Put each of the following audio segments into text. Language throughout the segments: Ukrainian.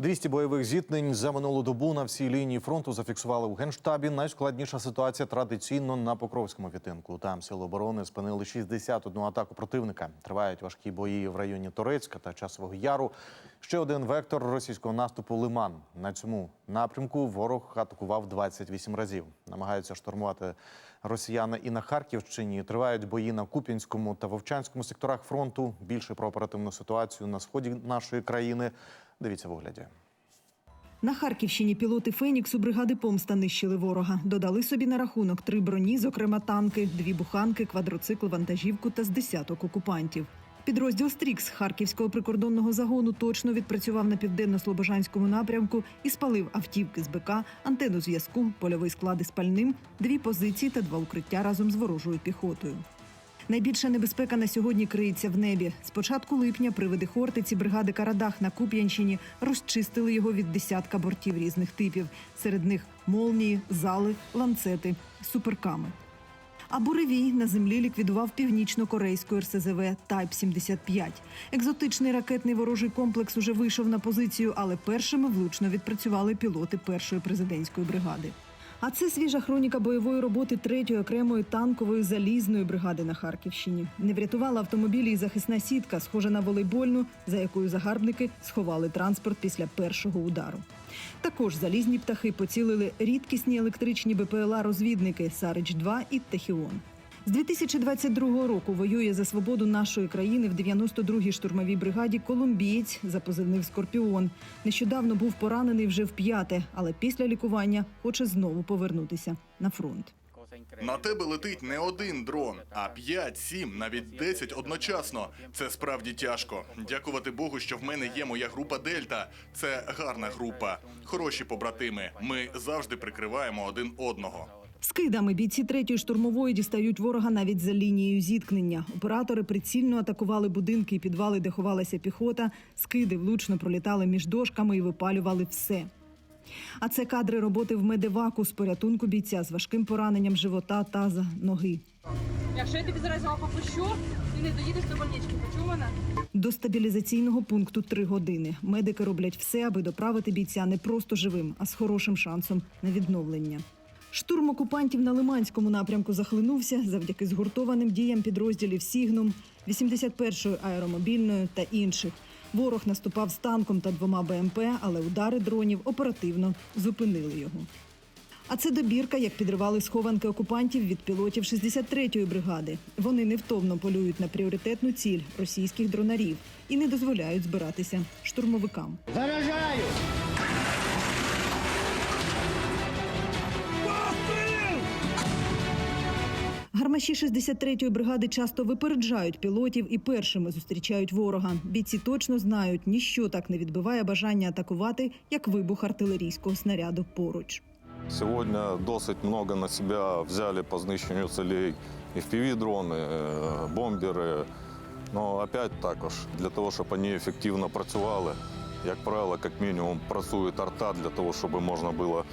200 бойових зіткнень за минулу добу на всій лінії фронту зафіксували у генштабі. Найскладніша ситуація традиційно на Покровському відтинку. Там сили оборони спинили 61 атаку противника. Тривають важкі бої в районі Торецька та Часового Яру. Ще один вектор російського наступу Лиман. На цьому напрямку ворог атакував 28 разів. Намагаються штурмувати росіяни і на Харківщині. Тривають бої на Куп'янському та Вовчанському секторах фронту. Більше про оперативну ситуацію на сході нашої країни. Дивіться в огляді. На Харківщині пілоти Феніксу бригади помста нищили ворога. Додали собі на рахунок три броні, зокрема танки, дві буханки, квадроцикл, вантажівку та з десяток окупантів. Підрозділ Стрікс Харківського прикордонного загону точно відпрацював на південно-слобожанському напрямку і спалив автівки з БК, антенну зв'язку, польовий склад із пальним, дві позиції та два укриття разом з ворожою піхотою. Найбільша небезпека на сьогодні криється в небі. З початку липня привиди Хортиці бригади Карадах на Куп'янщині розчистили його від десятка бортів різних типів. Серед них молнії, зали, ланцети, суперками. А буревій на землі ліквідував північно-корейську РСЗВ Тайп 75 Екзотичний ракетний ворожий комплекс уже вийшов на позицію, але першими влучно відпрацювали пілоти першої президентської бригади. А це свіжа хроніка бойової роботи третьої окремої танкової залізної бригади на Харківщині. Не врятувала автомобілі і захисна сітка, схожа на волейбольну, за якою загарбники сховали транспорт після першого удару. Також залізні птахи поцілили рідкісні електричні БПЛА-розвідники Сарич 2 і Техіон. З 2022 року воює за свободу нашої країни в 92-й штурмовій бригаді колумбієць за позивнив Скорпіон. Нещодавно був поранений вже вп'яте, але після лікування хоче знову повернутися на фронт. На тебе летить не один дрон, а 5, 7, навіть 10 одночасно. Це справді тяжко. Дякувати Богу, що в мене є моя група Дельта. Це гарна група, хороші побратими. Ми завжди прикриваємо один одного. Скидами бійці третьої штурмової дістають ворога навіть за лінією зіткнення. Оператори прицільно атакували будинки і підвали, де ховалася піхота. Скиди влучно пролітали між дошками і випалювали все. А це кадри роботи в медеваку з порятунку бійця з важким пораненням живота, таза, ноги. Якщо я тобі зараз його попущу, ти не доїдеш до больнички, почув мене? До стабілізаційного пункту три години. Медики роблять все, аби доправити бійця не просто живим, а з хорошим шансом на відновлення. Штурм окупантів на Лиманському напрямку захлинувся завдяки згуртованим діям підрозділів Сігнум, 81-ї аеромобільної та інших. Ворог наступав з танком та двома БМП, але удари дронів оперативно зупинили його. А це добірка, як підривали схованки окупантів від пілотів 63-ї бригади. Вони невтомно полюють на пріоритетну ціль російських дронарів і не дозволяють збиратися штурмовикам. Заражаю! Гармаші 63-ї бригади часто випереджають пілотів і першими зустрічають ворога. Бійці точно знають, ніщо так не відбиває бажання атакувати, як вибух артилерійського снаряду поруч. Сегодня досить много на себя взяли по знищенню целей FPV-дрони, е, бомбери. Ну, опять також, для того, щоб вони ефективно працювали, як правило, як мінімум працює арта для того, щоб можна було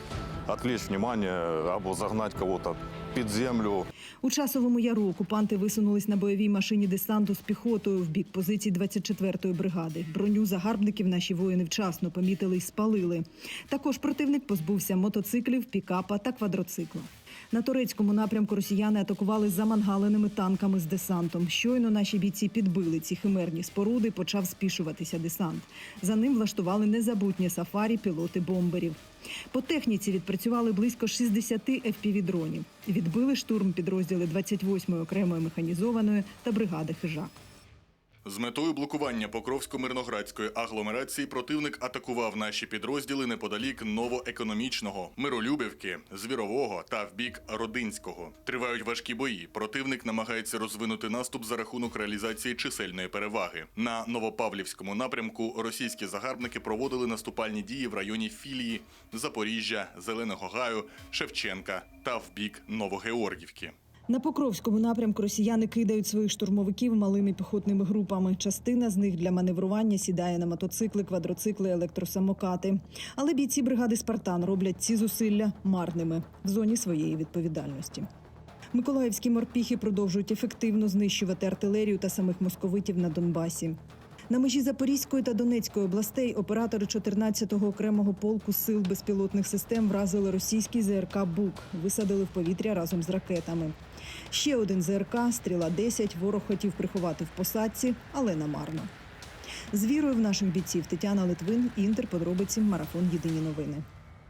відвлечь внимание або загнати кого-то під землю. У часовому яру окупанти висунулись на бойовій машині десанту з піхотою в бік позицій 24-ї бригади. Броню загарбників наші воїни вчасно помітили й спалили. Також противник позбувся мотоциклів, пікапа та квадроцикла. На турецькому напрямку росіяни атакували замангаленими танками з десантом. Щойно наші бійці підбили ці химерні споруди, почав спішуватися десант. За ним влаштували незабутнє сафарі пілоти бомберів. По техніці відпрацювали близько 60 FPV-дронів. Відбили штурм підрозділи 28-ї окремої механізованої та бригади хижак. З метою блокування Покровсько-Мирноградської агломерації противник атакував наші підрозділи неподалік новоекономічного, Миролюбівки, Звірового та в бік Родинського. Тривають важкі бої. Противник намагається розвинути наступ за рахунок реалізації чисельної переваги. На Новопавлівському напрямку російські загарбники проводили наступальні дії в районі Філії, Запоріжжя, Зеленого Гаю, Шевченка та в бік Новогеоргівки. На Покровському напрямку росіяни кидають своїх штурмовиків малими піхотними групами. Частина з них для маневрування сідає на мотоцикли, квадроцикли, електросамокати. Але бійці бригади Спартан роблять ці зусилля марними в зоні своєї відповідальності. Миколаївські морпіхи продовжують ефективно знищувати артилерію та самих московитів на Донбасі. На межі Запорізької та Донецької областей оператори 14-го окремого полку сил безпілотних систем вразили російський ЗРК Бук, висадили в повітря разом з ракетами. Ще один ЗРК стріла 10 ворог хотів приховати в посадці, але намарно. З вірою в наших бійців Тетяна Литвин, Інтер, подробиці, марафон Єдині новини.